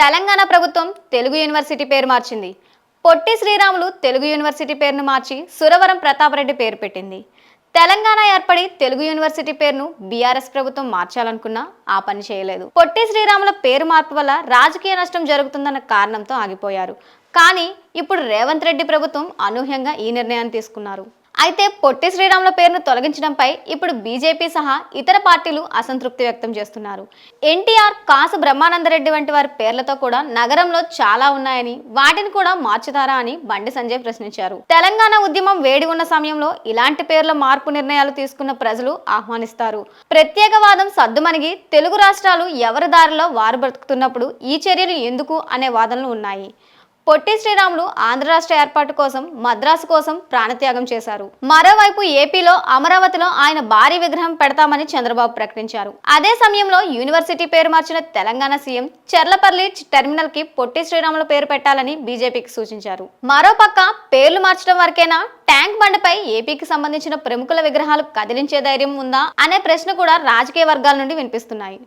తెలంగాణ ప్రభుత్వం తెలుగు యూనివర్సిటీ పేరు మార్చింది. పొట్టి శ్రీరాములు తెలుగు యూనివర్సిటీ పేరును మార్చి సురవరం ప్రతాపరెడ్డి పేరు పెట్టింది. తెలంగాణ ఏర్పడి తెలుగు యూనివర్సిటీ పేరును బీఆర్ఎస్ ప్రభుత్వం మార్చాలనుకున్నా ఆ పని చేయలేదు. పొట్టి శ్రీరాముల పేరు మార్పు వల్ల రాజకీయ నష్టం జరుగుతుందన్న కారణంతో ఆగిపోయారు. కానీ ఇప్పుడు రేవంత్ రెడ్డి ప్రభుత్వం అనూహ్యంగా ఈ నిర్ణయాన్ని తీసుకున్నారు. అయితే పొట్టి శ్రీరాముల పేరును తొలగించడంపై ఇప్పుడు బీజేపీ సహా ఇతర పార్టీలు అసంతృప్తి వ్యక్తం చేస్తున్నారు. ఎన్టీఆర్ కాసు బ్రహ్మానందరెడ్డి వంటి వారి పేర్లతో కూడా నగరంలో చాలా ఉన్నాయని వాటిని కూడా మార్చుతారా అని బండి సంజయ్ ప్రశ్నించారు. తెలంగాణ ఉద్యమం వేడి ఉన్న సమయంలో ఇలాంటి పేర్ల మార్పు నిర్ణయాలు తీసుకున్న ప్రజలు ఆహ్వానిస్తారు. ప్రత్యేకవాదం సద్దుమణిగి తెలుగు రాష్ట్రాలు ఎవరి దారిలో వారు బ్రతుకుతున్నప్పుడు ఈ చర్యలు ఎందుకు అనే వాదనలు ఉన్నాయి. పొట్టి శ్రీరాములు ఆంధ్ర రాష్ట్ర ఏర్పాటు కోసం మద్రాసు కోసం ప్రాణత్యాగం చేశారు. మరోవైపు ఏపీలో అమరావతిలో ఆయన భారీ విగ్రహం పెడతామని చంద్రబాబు ప్రకటించారు. అదే సమయంలో యూనివర్సిటీ పేరు మార్చిన తెలంగాణ సీఎం చెర్లపల్లి టెర్మినల్కి పొట్టి శ్రీరాములు పేరు పెట్టాలని బీజేపీకి సూచించారు. మరోపక్క పేర్లు మార్చడం వరకేనా ట్యాంక్ బండ్పై ఏపీకి సంబంధించిన ప్రముఖుల విగ్రహాలు కదిలించే ధైర్యం ఉందా అనే ప్రశ్న కూడా రాజకీయ వర్గాల నుండి వినిపిస్తున్నాయి.